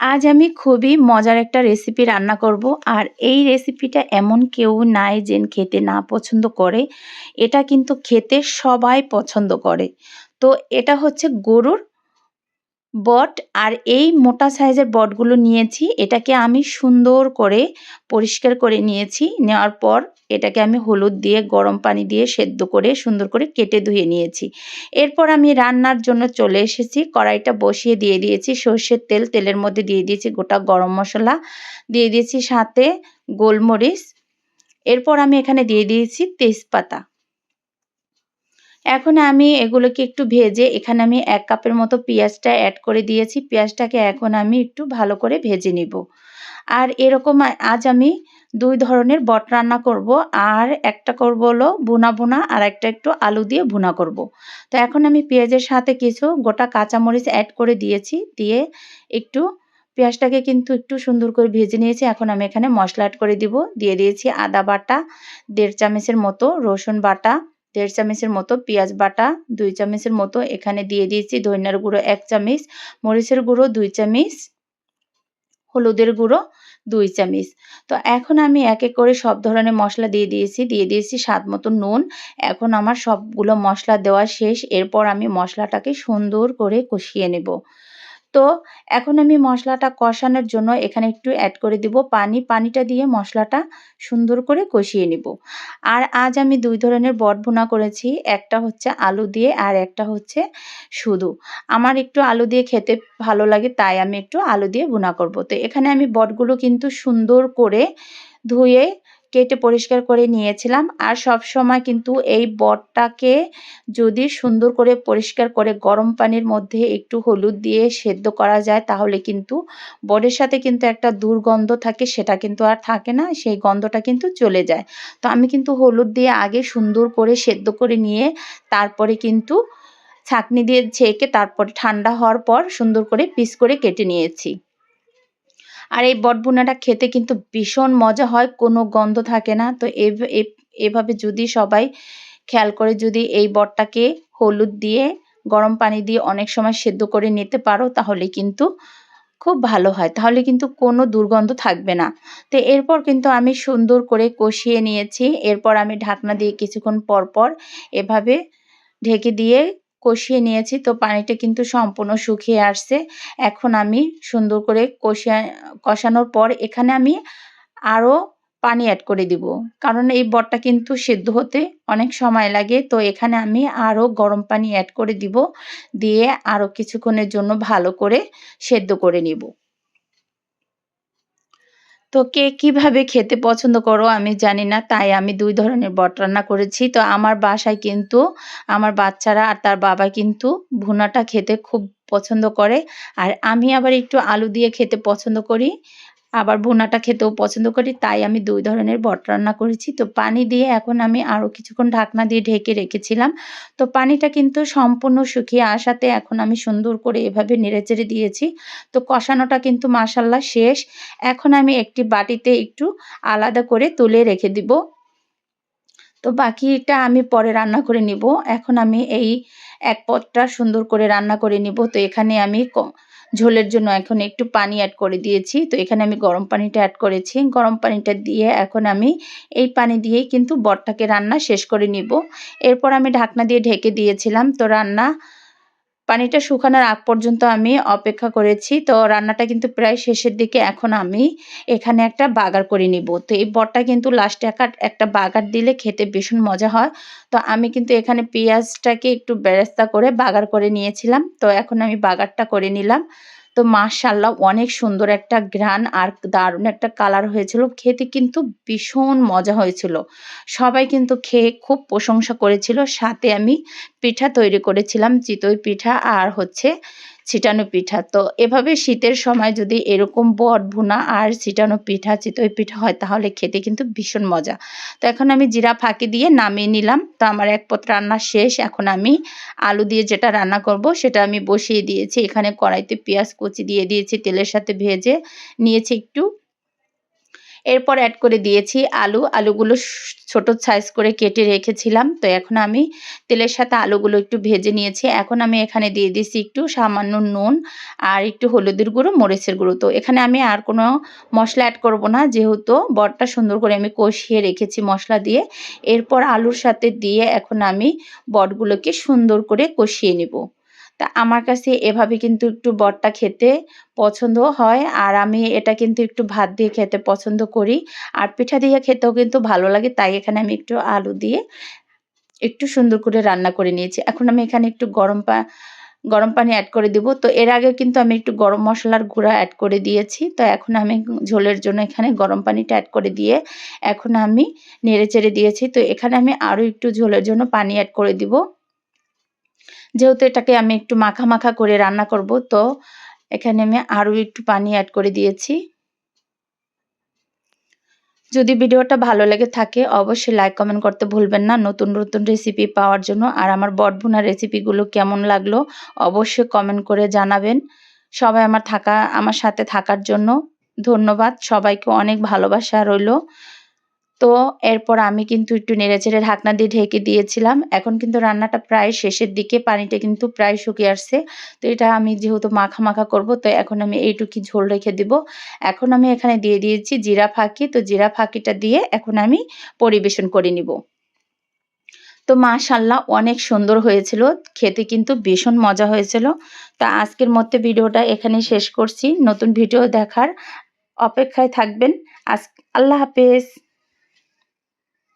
আজ আমি খুবই মজার একটা রেসিপি রান্না করব। আর এই রেসিপিটা এমন কেউ নাই যেন খেতে না পছন্দ করে। এটা কিন্তু খেতে সবাই পছন্দ করে। তো এটা হচ্ছে গরুর বট, আর এই মোটা সাইজের বটগুলো নিয়েছি। এটাকে আমি সুন্দর করে পরিষ্কার করে নিয়েছি। নেওয়ার পর এটাকে আমি হলুদ দিয়ে, গরম পানি দিয়ে সেদ্ধ করে, সুন্দর করে কেটে ধুয়ে নিয়েছি। এরপর আমি রান্নার জন্য চলে এসেছি। কড়াইটা বসিয়ে দিয়ে দিয়েছি। সর্ষের তেল, তেলের মধ্যে দিয়ে দিয়েছি গোটা গরম মশলা। দিয়ে দিয়েছি সাথে গোলমরিচ। এরপর আমি এখানে দিয়ে দিয়েছি তেজপাতা। এখন আমি এগুলোকে একটু ভেজে, এখানে আমি এক কাপের মতো পেঁয়াজটা অ্যাড করে দিয়েছি। পেঁয়াজটাকে এখন আমি একটু ভালো করে ভেজে নিব। আর এরকম আজ আমি দুই ধরনের বট রান্না করব। আর একটা করব হলো ভুনা ভুনা, আর একটা একটু আলু দিয়ে ভুনা করব। তো এখন আমি পেঁয়াজের সাথে কিছু গোটা কাঁচামরিচ অ্যাড করে দিয়েছি। দিয়ে একটু পেঁয়াজটাকে কিন্তু একটু সুন্দর করে ভেজে নিয়েছি। এখন আমি এখানে মশলা অ্যাড করে দিব। দিয়ে দিয়েছি আদা বাটা, দেড় চামচের মতো রসুন বাটা দেড় চামচের মতো পেঁয়াজ বাটা, দুই চামচের মতো এখানে দিয়ে দিয়েছি ধনিয়ার গুঁড়ো এক চামচ, মরিচের গুঁড়ো দুই চামচ, হলুদের গুঁড়ো দুই চামচ। তো এখন আমি এক এক করে সব ধরনের মশলা দিয়ে দিয়েছি দিয়ে দিয়েছি স্বাদ মতো নুন। এখন আমার সবগুলো মশলা দেওয়া শেষ, এরপর আমি মশলাটাকে সুন্দর করে কষিয়ে নেব। তো এখন আমি মশলাটা কষানোর জন্য এখানে একটু অ্যাড করে দিব পানি। পানিটা দিয়ে মশলাটা সুন্দর করে কষিয়ে নিব। আর আজ আমি দুই ধরনের বট ভুনা করেছি। একটা হচ্ছে আলু দিয়ে আর একটা হচ্ছে শুধু। আমার একটু আলু দিয়ে খেতে ভালো লাগে, তাই আমি একটু আলু দিয়ে ভুনা করব। তো এখানে আমি বটগুলো কিন্তু সুন্দর করে ধুয়ে কেটে পরিষ্কার করে নিয়েছিলাম। আর সব সময় কিন্তু এই বটটাকে যদি সুন্দর করে পরিষ্কার করে গরম পানির মধ্যে একটু হলুদ দিয়ে সেদ্ধ করা যায়, তাহলে কিন্তু বটের সাথে কিন্তু একটা দুর্গন্ধ থাকে, সেটা কিন্তু আর থাকে না, সেই গন্ধটা কিন্তু চলে যায়। তো আমি কিন্তু হলুদ দিয়ে আগে সুন্দর করে সেদ্ধ করে নিয়ে তারপরে কিন্তু ছাঁকনি দিয়ে ছেঁকে তারপরে ঠান্ডা হওয়ার পর সুন্দর করে পিস করে কেটে নিয়েছি। আর এই বটবুনাটা খেতে কিন্তু ভীষণ মজা হয়, কোনো গন্ধ থাকে না। তো এভাবে যদি সবাই খেয়াল করে যদি এই বটটাকে হলুদ দিয়ে, গরম পানি দিয়ে অনেক সময় সেদ্ধ করে নিতে পারো, তাহলে কিন্তু খুব ভালো হয়। তাহলে কিন্তু কোনো দুর্গন্ধ থাকবে না। তো এরপর কিন্তু আমি সুন্দর করে কষিয়ে নিয়েছি। এরপর আমি ঢাকনা দিয়ে কিছুক্ষণ পর পর এভাবে ঢেকে দিয়ে কষিয়ে নিয়েছি। তো পানিটা কিন্তু সম্পূর্ণ শুকিয়ে আসছে। এখন আমি সুন্দর করে কষিয়ে, কষানোর পর এখানে আমি আরও পানি অ্যাড করে দিব। কারণ এই বটটা কিন্তু সেদ্ধ হতে অনেক সময় লাগে। তো এখানে আমি আরও গরম পানি অ্যাড করে দিব। দিয়ে আরও কিছুক্ষণের জন্য ভালো করে সেদ্ধ করে নিব। তো কে কীভাবে খেতে পছন্দ করো আমি জানি না, তাই আমি দুই ধরনের বট রান্না করেছি। তো আমার বাসায় কিন্তু আমার বাচ্চারা আর তার বাবা কিন্তু ভুনাটা খেতে খুব পছন্দ করে। আর আমি আবার একটু আলু দিয়ে খেতে পছন্দ করি। আবার ভুনাটা খেতেও পছন্দ করি, তাই আমি দুই ধরনের বট রান্না করেছি। তো পানি দিয়ে এখন আমি আরও কিছুক্ষণ ঢাকনা দিয়ে ঢেকে রেখেছিলাম। তো পানিটা কিন্তু সম্পূর্ণ শুকিয়ে আসাতে এখন আমি সুন্দর করে এভাবে নেড়েচেড়ে দিয়েছি। তো কষানোটা কিন্তু মাসাল্লা শেষ। এখন আমি একটি বাটিতে একটু আলাদা করে তুলে রেখে দিব। তো বাকিটা আমি পরে রান্না করে নিব। এখন আমি এই এক পথটা সুন্দর করে রান্না করে নিব। তো এখানে আমি ঝোলের জন্য এখন একটু পানি অ্যাড করে দিয়েছি। তো এখানে আমি গরম পানিটা অ্যাড করেছি। গরম পানিটা দিয়ে এখন আমি এই পানি দিয়েই কিন্তু বটটাকে রান্না শেষ করে নিব। এরপর আমি ঢাকনা দিয়ে ঢেকে দিয়েছিলাম। তো রান্না পানিটা শুকানোর আগ পর্যন্ত আমি অপেক্ষা করেছি। তো রান্নাটা কিন্তু প্রায় শেষের দিকে এখন আমি এখানে একটা বাগার করে নিব। তো এই বটটা কিন্তু লাস্টে একটা একটা বাগার দিলে খেতে ভীষণ মজা হয়। তো আমি কিন্তু এখানে পেঁয়াজটাকে একটু বেরেস্তা করে বাগার করে নিয়েছিলাম। তো এখন আমি বাগারটা করে নিলাম। তো মাশাল্লাহ অনেক সুন্দর একটা গ্রান আর দারুণ একটা কালার হয়েছিল। খেতে কিন্তু ভীষণ মজা হয়েছিল। সবাই কিন্তু খেয়ে খুব প্রশংসা করেছিল। সাথে আমি পিঠা তৈরি করেছিলাম, চিতই পিঠা আর হচ্ছে ছিটানো পিঠা। তো এভাবে শীতের সময় যদি এরকম বট, ভুনা আর ছিটানো পিঠা, চিতই পিঠা হয়, তাহলে খেতে কিন্তু ভীষণ মজা। তো এখন আমি জিরা ফাঁকি দিয়ে নামিয়ে নিলাম। তো আমার এক পথ রান্না শেষ। এখন আমি আলু দিয়ে যেটা রান্না করব, সেটা আমি বসিয়ে দিয়েছি। এখানে কড়াইতে পেঁয়াজ কুচি দিয়ে দিয়েছি, তেলের সাথে ভেজে নিয়েছি একটু। এরপর অ্যাড করে দিয়েছি আলু। আলুগুলো ছোট সাইজ করে কেটে রেখেছিলাম। তো এখন আমি তেলের সাথে আলুগুলো একটু ভেজে নিয়েছি। এখন আমি এখানে দিয়ে দিয়েছি একটু সামান্য নুন আর একটু হলুদের গুঁড়ো, মরিচের গুঁড়ো। তো এখানে আমি আর কোনো মশলা অ্যাড করব না। যেহেতু বটটা সুন্দর করে আমি কষিয়ে রেখেছি মশলা দিয়ে। এরপর আলুর সাথে দিয়ে এখন আমি বটগুলোকে সুন্দর করে কষিয়ে নেব। তা আমার কাছে এভাবে কিন্তু একটু বটটা খেতে পছন্দ হয়। আর আমি এটা কিন্তু একটু ভাত দিয়ে খেতে পছন্দ করি। আর পিঠা দিয়ে খেতেও কিন্তু ভালো লাগে। তাই এখানে আমি একটু আলু দিয়ে একটু সুন্দর করে রান্না করে নিয়েছি। এখন আমি এখানে একটু গরম পা, গরম পানি অ্যাড করে দিব। তো এর আগে কিন্তু আমি একটু গরম মশলার গুঁড়া অ্যাড করে দিয়েছি। তো এখন আমি ঝোলের জন্য এখানে গরম পানিটা অ্যাড করে দিয়ে এখন আমি নেড়ে চেড়ে দিয়েছি। তো এখানে আমি আরও একটু ঝোলের জন্য পানি অ্যাড করে দিব। যেহেতু এটাকে আমি একটু মাখা মাখা করে রান্না করব, তো এখানে আমি আরও একটু পানি অ্যাড করে দিয়েছি। যদি ভিডিওটা ভালো লেগে থাকে, অবশ্যই লাইক কমেন্ট করতে ভুলবেন না। নতুন নতুন রেসিপি পাওয়ার জন্য আর আমার বটভুনা রেসিপিগুলো কেমন লাগল, অবশ্যই কমেন্ট করে জানাবেন। সবাই আমার থাকা, আমার সাথে থাকার জন্য ধন্যবাদ। সবাইকে অনেক ভালোবাসা রইল। তো এরপর আমি কিন্তু একটু নেড়েচেড়ে ঢাকনা দিয়ে ঢেকে দিয়েছিলাম। এখন কিন্তু রান্নাটা প্রায় শেষের দিকে, পানিটা কিন্তু প্রায় শুকিয়ে আসছে। তো এটা আমি যেহেতু মাখা মাখা করব, তো এখন আমি এইটুকি ঝোল রেখে দিব। এখন আমি এখানে দিয়ে দিয়েছি জিরা ফাঁকি। তো জিরা ফাঁকিটা দিয়ে এখন আমি পরিবেশন করে নিব। তো মাশাল্লাহ অনেক সুন্দর হয়েছিল। খেতে কিন্তু ভীষণ মজা হয়েছিল। তা আজকের মধ্যে ভিডিওটা এখানে শেষ করছি। নতুন ভিডিও দেখার অপেক্ষায় থাকবেন। আজ আল্লাহ হাফেজ।